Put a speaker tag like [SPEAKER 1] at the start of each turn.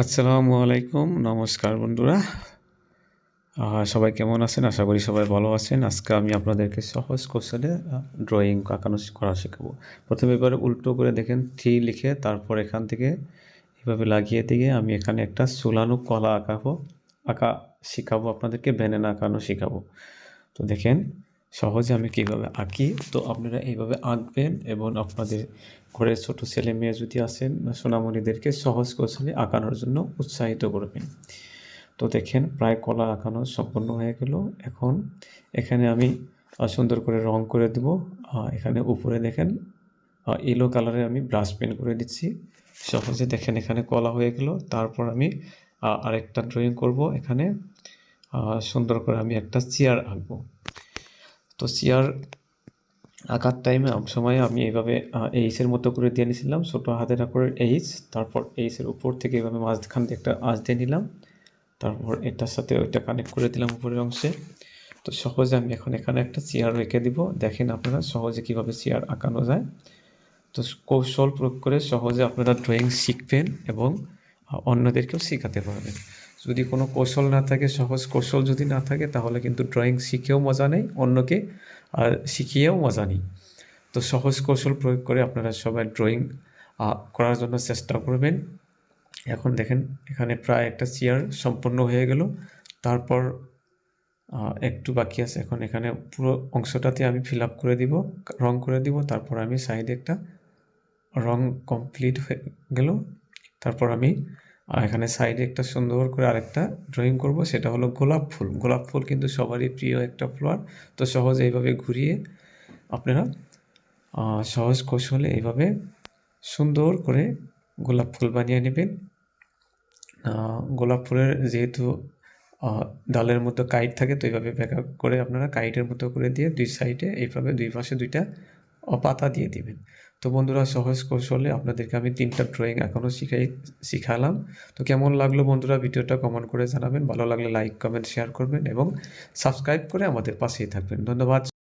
[SPEAKER 1] আসসালামু আলাইকুম, নমস্কার বন্ধুরা। সবাই কেমন আছেন? আশা করি সবাই ভালো আছেন। আজকে আমি আপনাদেরকে সহজ কৌশলে ড্রয়িং আঁকানো করা শেখাবো। প্রথমে এবারে উল্টো করে দেখেন, থ্রি লিখে তারপর এখান থেকে এভাবে লাগিয়ে দিয়ে আমি এখানে একটা সুলানো কলা আঁকাবো, আঁকা শেখাবো, আপনাদেরকে ব্যানানা আঁকানো শেখাবো। তো দেখেন সহজে আমি কীভাবে আঁকি? তো আপনারা এইভাবে আঁকবেন এবং আপনাদের ঘরের ছোট ছেলে মেয়ে যদি আসেন সোনামণিদেরকে সহজ কৌশলে আঁকানোর জন্য উৎসাহিত করবেন। তো দেখেন, প্রায় কলা আঁকানো সম্পন্ন হয়ে গেল। এখন এখানে আমি সুন্দর করে রং করে দেব। এখানে উপরে দেখেন ইয়েলো কালারে আমি ব্রাশ পেন করে দিচ্ছি। সহজে দেখেন এখানে কলা হয়ে গেল। তারপর আমি আরেকটা ড্রয়িং করব এখানে। সুন্দর করে আমি একটা চেয়ার আঁকবো। তো চেয়ার আঁকার টাইমে সময় আমি এইভাবে এইচের মতো করে দিয়ে নিয়েছিলাম ছোটো হাতের আকারের এইচ তারপর এইচের উপর থেকে এইভাবে মাঝখান দিয়ে একটা আঁচ দিয়ে নিলাম, তারপর এটার সাথে ওইটা কানেক্ট করে দিলাম উপরের অংশে। তো সহজে আমি এখন এখানে একটা চেয়ার রেখে দিব, দেখেন আপনারা সহজে কীভাবে চেয়ার আঁকানো যায়। তো কৌশল প্রয়োগ করে সহজে আপনারা ড্রয়িং শিখবেন এবং অন্যদেরকেও শেখাতে পারবেন। যদি কোনো কৌশল না থাকে, সহজ কৌশল যদি না থাকে, তাহলে কিন্তু ড্রয়িং শিখেও মজা নেই, অন্যকে আর শিখিয়েও মজা নেই। তো সহজ কৌশল প্রয়োগ করে আপনারা সবাই ড্রয়িং করার জন্য চেষ্টা করবেন। এখন দেখেন, এখানে প্রায় একটা চেয়ার সম্পূর্ণ হয়ে গেল। তারপর একটু বাকি আছে। এখন এখানে পুরো অংশটাতে আমি ফিল আপ করে দিব, রং করে দিব। তারপর আমি সাইডে একটা রং কমপ্লিট হয়ে গেল। তারপর আমি আহ, এখানে সাইডে একটা সুন্দর করে আরেকটা ড্রয়িং করব সেটা হলো গোলাপ ফুল। গোলাপ ফুল কিন্তু সবারই প্রিয় একটা ফ্লাওয়ার তো সহজ এইভাবে ঘুরিয়ে আপনারা সহজ কৌশলে এইভাবে সুন্দর করে গোলাপ ফুল বানিয়ে নেবেন। গোলাপ ফুলের যেহেতু ডালের মতো কাইট থাকে তো এইভাবে ব্যাক করে আপনারা কাইটের মতো করে দিয়ে দুই সাইডে এইভাবে দুই পাশে দুইটা পাতা দিয়ে দিবেন। তো বন্ধুরা, সহজ কৌশলে আপনাদেরকে আমি তিনটা ড্রয়িং এখনও শিখাই, শিখালাম। তো কেমন লাগল বন্ধুরা ভিডিওটা কমেন্ট করে জানাবেন। ভালো লাগলে লাইক কমেন্ট শেয়ার করবেন এবং সাবস্ক্রাইব করে আমাদের পাশেই থাকবেন। ধন্যবাদ।